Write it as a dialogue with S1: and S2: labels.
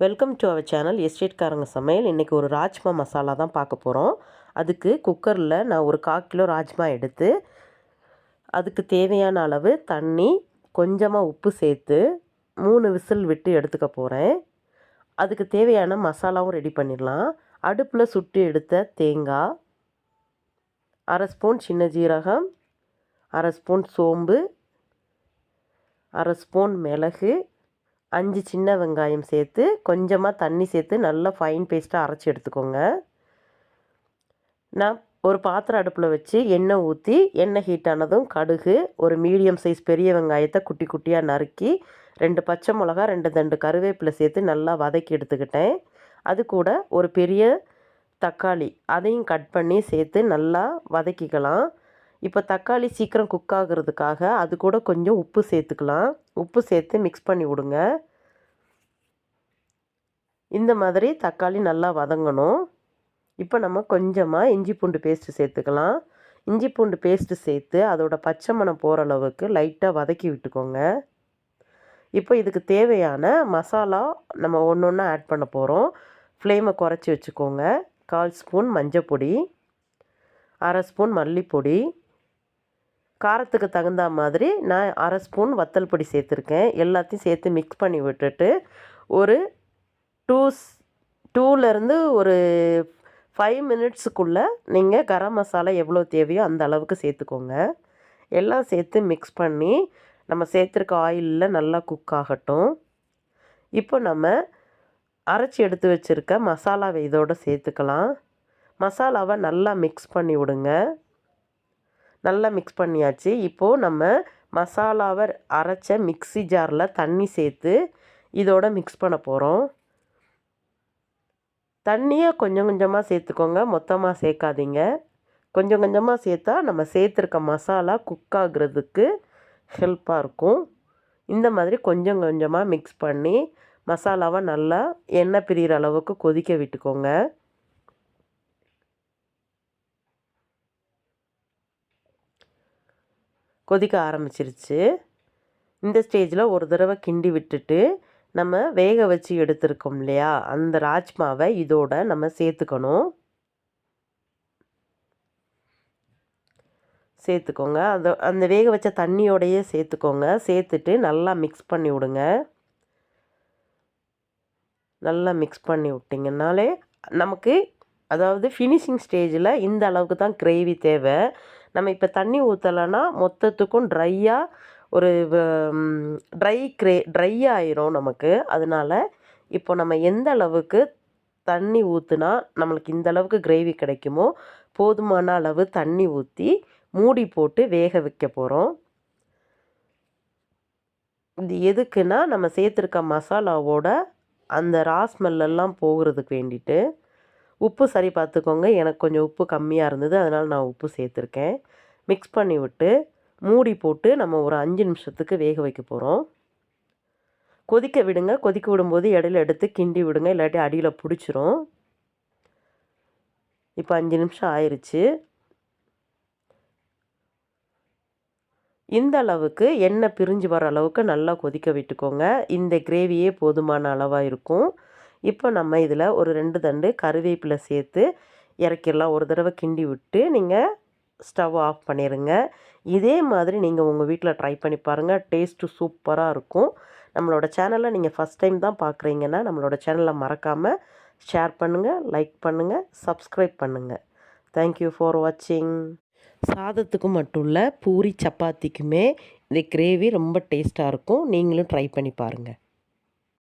S1: Welcome to our channel எஸ்டேட்காரங்க சமையல். இன்றைக்கி ஒரு ராஜ்மா மசாலா தான் பார்க்க போகிறோம் அதுக்கு குக்கரில் நான் ஒரு கால் கிலோ ராஜ்மா எடுத்து அதுக்கு தேவையான அளவு தண்ணி கொஞ்சமாக உப்பு சேர்த்து மூணு விசில் விட்டு எடுத்துக்க போகிறேன் அதுக்கு தேவையான மசாலாவும் ரெடி பண்ணிடலாம். அடுப்பில் சுட்டு எடுத்த தேங்காய் அரை ஸ்பூன் சின்ன ஜீரகம் அரை ஸ்பூன் சோம்பு அரை ஸ்பூன் மிளகு அஞ்சு சின்ன வெங்காயம் சேர்த்து கொஞ்சமாக தண்ணி சேர்த்து நல்லா ஃபைன் பேஸ்ட்டாக அரைச்சி எடுத்துக்கோங்க. நான் ஒரு பாத்திரம் அடுப்பில் வச்சு எண்ணெய் ஊற்றி எண்ணெய் ஹீட் ஆனதும் கடுகு ஒரு மீடியம் சைஸ் பெரிய வெங்காயத்தை குட்டி குட்டியாக நறுக்கி ரெண்டு பச்சை மிளகா ரெண்டு தண்டு கருவேப்பிலை சேர்த்து நல்லா வதக்கி எடுத்துக்கிட்டேன். அது கூட ஒரு பெரிய தக்காளி அதையும் கட் பண்ணி சேர்த்து நல்லா வதக்கிக்கலாம். இப்போ தக்காளி சீக்கிரம் குக் ஆகிறதுக்காக அது கூட கொஞ்சம் உப்பு சேர்த்துக்கலாம். உப்பு சேர்த்து மிக்ஸ் பண்ணி விடுங்க. இந்த மாதிரி தக்காளி நல்லா வதங்கணும். இப்போ நம்ம கொஞ்சமாக இஞ்சி பூண்டு பேஸ்ட்டு சேர்த்துக்கலாம். இஞ்சி பூண்டு பேஸ்ட்டு சேர்த்து அதோட பச்சை மணம் போகிற அளவுக்கு லைட்டாக வதக்கி விட்டுக்கோங்க. இப்போ இதுக்கு தேவையான மசாலா நம்ம ஒன்று ஒன்றா ஆட் பண்ண போகிறோம் ஃப்ளேமை குறைச்சி வச்சுக்கோங்க. கால் ஸ்பூன் மஞ்சள் பொடி அரை ஸ்பூன் மல்லிப்பொடி காரத்துக்கு தகுந்த மாதிரி நான் அரை ஸ்பூன் வத்தல் பொடி சேர்த்துருக்கேன். எல்லாத்தையும் சேர்த்து மிக்ஸ் பண்ணி விட்டுட்டு ஒரு டூ டூலேருந்து ஒரு ஃபைவ் மினிட்ஸுக்குள்ளே நீங்கள் கரம் மசாலா எவ்வளோ தேவையோ அந்த அளவுக்கு சேர்த்துக்கோங்க. எல்லாம் சேர்த்து மிக்ஸ் பண்ணி நம்ம சேர்த்துருக்க ஆயிலில் நல்லா குக் ஆகட்டும். இப்போ நம்ம அரைச்சி எடுத்து வச்சுருக்க மசாலாவை இதோடு சேர்த்துக்கலாம். மசாலாவை நல்லா மிக்ஸ் பண்ணி விடுங்க. நல்லா மிக்ஸ் பண்ணியாச்சு. இப்போது நம்ம மசாலாவை அரைச்ச மிக்ஸி ஜாரில் தண்ணி சேர்த்து இதோட மிக்ஸ் பண்ண போகிறோம் தண்ணியை கொஞ்சம் கொஞ்சமாக சேர்த்துக்கோங்க. மொத்தமாக சேர்க்காதீங்க. கொஞ்சம் கொஞ்சமாக சேர்த்தா நம்ம சேர்த்துருக்க மசாலா குக் ஆகுறதுக்கு ஹெல்ப்பாக இருக்கும். இந்த மாதிரி கொஞ்சம் கொஞ்சமாக மிக்ஸ் பண்ணி மசாலாவை நல்லா எண்ணெய் பிரிகிற அளவுக்கு கொதிக்க விட்டுக்கோங்க. கொதிக்க ஆரம்பிச்சிருச்சு. இந்த ஸ்டேஜில் ஒரு தடவை கிண்டி விட்டுட்டு நம்ம வேக வச்சு எடுத்துருக்கோம் இல்லையா? அந்த ராஜ்மாவை இதோட நம்ம சேர்த்துக்கணும். சேர்த்துக்கோங்க. அது அந்த வேக வச்ச தண்ணியோடையே சேர்த்துக்கோங்க. சேர்த்துட்டு நல்லா மிக்ஸ் பண்ணி விடுங்க. நல்லா மிக்ஸ் பண்ணி விட்டிங்கனாலே நமக்கு அதாவது ஃபினிஷிங் ஸ்டேஜில் இந்த அளவுக்கு தான் கிரேவி தேவை. நம்ம இப்போ தண்ணி ஊற்றலைன்னா மொத்தத்துக்கும் ட்ரையாக ஒரு ட்ரை க்ரே ட்ரை ஆயிரும் நமக்கு. அதனால் இப்போ நம்ம எந்த அளவுக்கு தண்ணி ஊற்றுனா நம்மளுக்கு இந்த அளவுக்கு கிரேவி கிடைக்குமோ போதுமான அளவு தண்ணி ஊற்றி மூடி போட்டு வேக வைக்க போகிறோம் இது எதுக்குன்னா நம்ம சேர்த்துருக்க மசாலாவோட அந்த ராஸ்மெல்லாம் போகிறதுக்கு வேண்டிட்டு உப்பு சரி பார்த்துக்கோங்க. எனக்கு கொஞ்சம் உப்பு கம்மியாக இருந்தது. அதனால் நான் உப்பு சேர்த்துருக்கேன். மிக்ஸ் பண்ணி விட்டு மூடி போட்டு நம்ம ஒரு அஞ்சு நிமிஷத்துக்கு வேக வைக்க போகிறோம் கொதிக்க விடுங்க. கொதிக்க விடும்போது இடையில எடுத்து கிண்டி விடுங்க. இல்லாட்டி அடியில் பிடிச்சிரும். இப்போ அஞ்சு நிமிஷம் ஆயிடுச்சு இந்த அளவுக்கு எண்ணெய் பிரிஞ்சு வர அளவுக்கு நல்லா கொதிக்க விட்டுக்கோங்க. இந்த கிரேவியே போதுமான அளவாக இருக்கும். இப்போ நம்ம இதில் ஒரு ரெண்டு தண்டு கருவேப்பிலை சேர்த்து இறக்கிடலாம். ஒரு தடவை கிண்டி விட்டு நீங்கள் ஸ்டவ் ஆஃப் பண்ணிடுங்க இதே மாதிரி நீங்கள் உங்கள் வீட்டில் ட்ரை பண்ணி பாருங்கள் டேஸ்ட்டு சூப்பராக இருக்கும். நம்மளோட சேனலை நீங்கள் ஃபஸ்ட் டைம் தான் பார்க்குறீங்கன்னா நம்மளோட சேனலை மறக்காமல் ஷேர் பண்ணுங்கள் லைக் பண்ணுங்கள் சப்ஸ்கிரைப் பண்ணுங்கள் தேங்க்யூ ஃபார் வாட்சிங் சாதத்துக்கு மட்டும் இல்லை பூரி சப்பாத்திக்குமே இந்த கிரேவி ரொம்ப டேஸ்ட்டாக இருக்கும். நீங்களும் ட்ரை பண்ணி பாருங்கள்